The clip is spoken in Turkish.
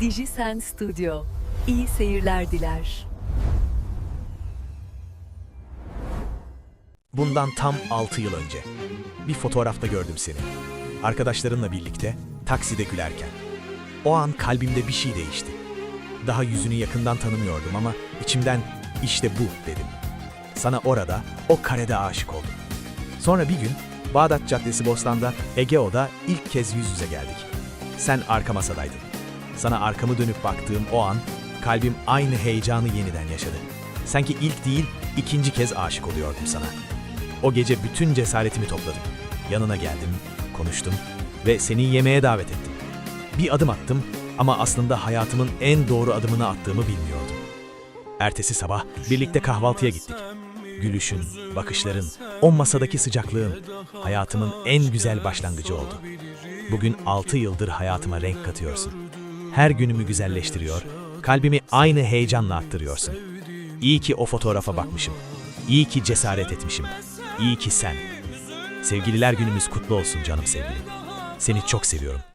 Dijisen Studio. İyi seyirler diler. Bundan tam 6 yıl önce. Bir fotoğrafta gördüm seni. Arkadaşlarınla birlikte takside gülerken. O an kalbimde bir şey değişti. Daha yüzünü yakından tanımıyordum ama içimden işte bu dedim. Sana orada, o karede aşık oldum. Sonra bir gün Bağdat Caddesi Bostan'da Egeo'da ilk kez yüz yüze geldik. Sen arka masadaydın. Sana arkamı dönüp baktığım o an kalbim aynı heyecanı yeniden yaşadı. Sanki ilk değil, ikinci kez aşık oluyordum sana. O gece bütün cesaretimi topladım. Yanına geldim, konuştum ve seni yemeğe davet ettim. Bir adım attım ama aslında hayatımın en doğru adımını attığımı bilmiyordum. Ertesi sabah birlikte kahvaltıya gittik. Gülüşün, bakışların, o masadaki sıcaklığın hayatımın en güzel başlangıcı oldu. Bugün 6 yıldır hayatıma renk katıyorsun. Her günümü güzelleştiriyor, kalbimi aynı heyecanla attırıyorsun. İyi ki o fotoğrafa bakmışım. İyi ki cesaret etmişim. İyi ki sen. Sevgililer günümüz kutlu olsun canım sevgilim. Seni çok seviyorum.